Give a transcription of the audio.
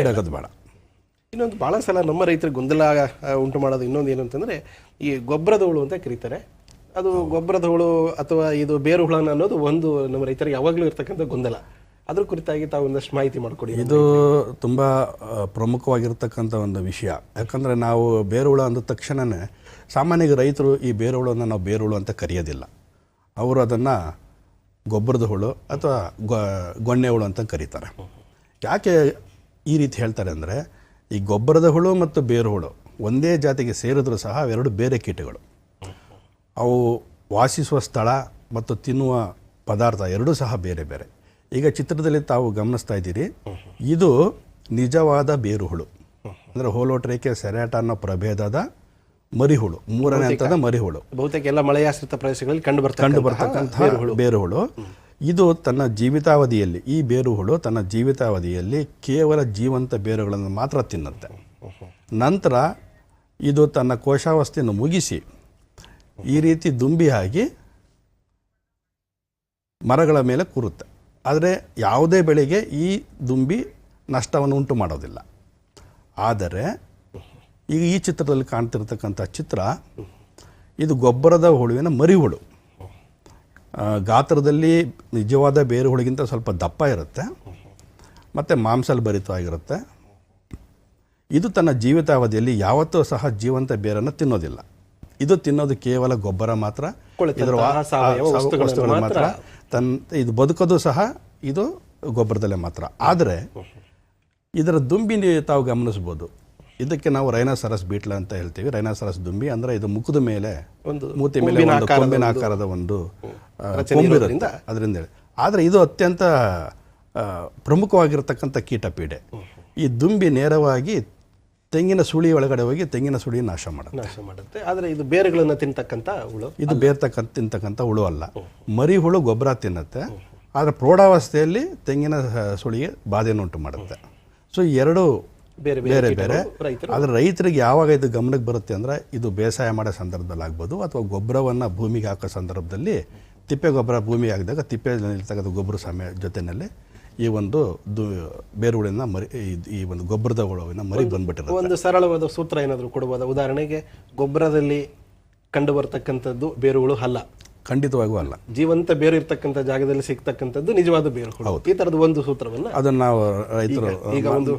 ಇಡೋದು ಬೇಡ. ಇನ್ನೊಂದು ಭಾಳ ಸಲ ನಮ್ಮ ರೈತರಿಗೆ ಗೊಂದಲ ಉಂಟು ಮಾಡೋದು ಇನ್ನೊಂದು ಏನು ಅಂತಂದರೆ ಈ ಗೊಬ್ಬರದ ಹುಳು ಅಂತ ಕರೀತಾರೆ. ಅದು ಗೊಬ್ಬರದ ಹುಳು ಅಥವಾ ಇದು ಬೇರು ಹುಳನ ಅನ್ನೋದು ಒಂದು ನಮ್ಮ ರೈತರಿಗೆ ಯಾವಾಗಲೂ ಇರ್ತಕ್ಕಂಥ ಗೊಂದಲ. ಅದ್ರ ಕುರಿತಾಗಿ ತಾವು ಒಂದಷ್ಟು ಮಾಹಿತಿ ಮಾಡಿಕೊಡಿ. ಇದು ತುಂಬ ಪ್ರಮುಖವಾಗಿರ್ತಕ್ಕಂಥ ಒಂದು ವಿಷಯ. ಯಾಕಂದರೆ ನಾವು ಬೇರುಹುಳ ಅಂದ ತಕ್ಷಣವೇ ಸಾಮಾನ್ಯವಾಗಿ ರೈತರು ಈ ಬೇರುಹುಳನ್ನು ನಾವು ಬೇರುಹುಳು ಅಂತ ಕರೆಯೋದಿಲ್ಲ. ಅವರು ಅದನ್ನು ಗೊಬ್ಬರದ ಹುಳು ಅಥವಾ ಗೊಣ್ಣೆ ಹುಳು ಅಂತ ಕರೀತಾರೆ. ಯಾಕೆ ಈ ರೀತಿ ಹೇಳ್ತಾರೆ ಅಂದರೆ ಈ ಗೊಬ್ಬರದ ಹುಳು ಮತ್ತು ಬೇರು ಹುಳು ಒಂದೇ ಜಾತಿಗೆ ಸೇರಿದ್ರೂ ಸಹ ಅವೆರಡು ಬೇರೆ ಕೀಟಗಳು. ಅವು ವಾಸಿಸುವ ಸ್ಥಳ ಮತ್ತು ತಿನ್ನುವ ಪದಾರ್ಥ ಎರಡೂ ಸಹ ಬೇರೆ ಬೇರೆ. ಈಗ ಚಿತ್ರದಲ್ಲಿ ತಾವು ಗಮನಿಸ್ತಾ ಇದ್ದೀರಿ ಇದು ನಿಜವಾದ ಬೇರುಹುಳು ಅಂದರೆ ಹೋಲೋಟ್ರೇಕೆ ಸೆರಾಟ ಅನ್ನೋ ಪ್ರಭೇದದ ಮರಿಹುಳು ಮೂರನೇ ಹಂತದ ಮರಿಹುಳು ಬಹುತೇಕ ಎಲ್ಲ ಮಳೆಯಾಶ್ರಿತ ಪ್ರದೇಶಗಳಲ್ಲಿ ಕಂಡು ಬರ್ತಾ ಕಂಡು ಬರ್ತಕ್ಕಂಥ ಬರ್ತಕ್ಕಂಥ ಬೇರುಹುಳು ಇದು ತನ್ನ ಜೀವಿತಾವಧಿಯಲ್ಲಿ, ಈ ಬೇರುಹುಳು ತನ್ನ ಜೀವಿತಾವಧಿಯಲ್ಲಿ ಕೇವಲ ಜೀವಂತ ಬೇರುಗಳನ್ನು ಮಾತ್ರ ತಿನ್ನುತ್ತೆ. ನಂತರ ಇದು ತನ್ನ ಕೋಶಾವಸ್ಥೆಯನ್ನು ಮುಗಿಸಿ, ಈ ರೀತಿ ದುಂಬಿಯಾಗಿ ಮರಗಳ ಮೇಲೆ ಕೂರುತ್ತೆ. ಆದರೆ ಯಾವುದೇ ಬೆಳೆಗೆ ಈ ದುಂಬಿ ನಷ್ಟವನ್ನು ಉಂಟು ಮಾಡೋದಿಲ್ಲ. ಆದರೆ ಈಗ ಈ ಚಿತ್ರದಲ್ಲಿ ಕಾಣ್ತಿರ್ತಕ್ಕಂಥ ಚಿತ್ರ, ಇದು ಗೊಬ್ಬರದ ಹುಳುವಿನ ಮರಿಹುಳು. ಗಾತ್ರದಲ್ಲಿ ನಿಜವಾದ ಬೇರು ಹುಳಿಗಿಂತ ಸ್ವಲ್ಪ ದಪ್ಪ ಇರುತ್ತೆ. ಮತ್ತು ಮಾಂಸಲ್ ಭರಿತವಾಗಿರುತ್ತೆ ಇದು ತನ್ನ ಜೀವಿತಾವಧಿಯಲ್ಲಿ ಯಾವತ್ತೂ ಸಹ ಜೀವಂತ ಬೇರನ್ನು ತಿನ್ನೋದಿಲ್ಲ. ಇದು ತಿನ್ನೋದು ಕೇವಲ ಗೊಬ್ಬರ ಮಾತ್ರ. ಇದರ ವಾ- ಸಾವಯವ ಆ, ವಸ್ತುಗಳನ್ನು ವಸ್ತುಗಳನ್ನು ಮಾತ್ರ. ತನ್ನ ಇದು ಬದುಕೋದು ಸಹ ಇದು ಗೊಬ್ಬರದಲ್ಲೇ ಮಾತ್ರ. ಆದರೆ ಇದರ ದುಂಬಿನಿ ತಾವು ಗಮನಿಸ್ಬೋದು. ಇದಕ್ಕೆ ನಾವು ರೈನಾಸರಸ್ ಬೀಟ್ಲ ಅಂತ ಹೇಳ್ತೀವಿ. ರೈನಾಸರಸ್ ದುಂಬಿ ಅಂದ್ರೆ ಇದು ಮುಖದ ಮೇಲೆ ಒಂದು ಮೂತಿ ಮೇಲೆ ಒಂದು ಆಕಾರದ ಕೊಂಬಿನ ಒಂದು ಆಕಾರದ ಒಂದು ಅದರಿಂದ ಹೇಳಿ. ಆದರೆ ಇದು ಅತ್ಯಂತ ಪ್ರಮುಖವಾಗಿರತಕ್ಕಂಥ ಕೀಟಪೀಡೆ. ಈ ದುಂಬಿ ನೇರವಾಗಿ ತೆಂಗಿನ ಸುಳಿ ಒಳಗಡೆ ಹೋಗಿ ತೆಂಗಿನ ಸುಳಿ ನಾಶ ಮಾಡುತ್ತೆ. ನಾಶ ಮಾಡುತ್ತೆ. ಆದರೆ ಇದು ಬೇರುಗಳನ್ನು ತಿಂತಕ್ಕಂಥ ಹುಳು ಇದು ಬೇರ್ತಕ್ಕಂಥ ತಿಂತಕ್ಕಂಥ ಹುಳು ಅಲ್ಲ. ಮರಿ ಹುಳು ಗೊಬ್ಬರ ತಿನ್ನುತ್ತೆ. ಆದರೆ ಪ್ರೌಢಾವಸ್ಥೆಯಲ್ಲಿ ತೆಂಗಿನ ಸುಳಿಗೆ ಬಾಧೆಯನ್ನು ಉಂಟು ಮಾಡುತ್ತೆ ಸೊ ಎರಡು ಬೇರೆ ಬೇರೆ ಬೇರೆ ಆದರೆ ರೈತರಿಗೆ ಯಾವಾಗ ಇದು ಗಮನಕ್ಕೆ ಬರುತ್ತೆ ಅಂದರೆ ಇದು ಬೇಸಾಯ ಮಾಡೋ ಸಂದರ್ಭದಲ್ಲಿ ಆಗ್ಬೋದು ಅಥವಾ ಗೊಬ್ಬರವನ್ನು ಭೂಮಿಗೆ ಹಾಕೋ ಸಂದರ್ಭದಲ್ಲಿ ತಿಪ್ಪೆ ಗೊಬ್ಬರ ಭೂಮಿಗೆ ಹಾಕಿದಾಗ ತಿಪ್ಪೆ ಇರ್ತಕ್ಕಂಥ ಗೊಬ್ಬರ ಸಮಯ ಜೊತೆಯಲ್ಲಿ ಈ ಒಂದು ದು ಬೇರುಹುಳಿನ ಮರಿ ಈ- ಒಂದು ಗೊಬ್ಬರದ ಹುಳುವಿನ ಮರಿ ಬಂದ್ಬಿಟ್ಟಿರುತ್ತೆ. ಒಂದು ಸರಳವಾದ ಸೂತ್ರ ಏನಾದರೂ ಕೊಡ್ಬೋದಾ? ಉದಾಹರಣೆಗೆ ಗೊಬ್ಬರದಲ್ಲಿ ಕಂಡು ಬರ್ತಕ್ಕಂಥದ್ದು ಬೇರುಗಳು ಅಲ್ಲ. ಖಂಡಿತವಾಗೂ ಅಲ್ಲ. ಜೀವಂತ ಬೇರು ಇರ್ತಕ್ಕಂಥ ಜಾಗದಲ್ಲಿ ಸಿಗ್ತಕ್ಕಂಥದ್ದು ನಿಜವಾದ ಬೇರುಗಳು. ಈ ತರದ ಒಂದು ಸೂತ್ರವನ್ನ ಅದನ್ನು ನಾವು ರೈತರು ಈಗ ಒಂದು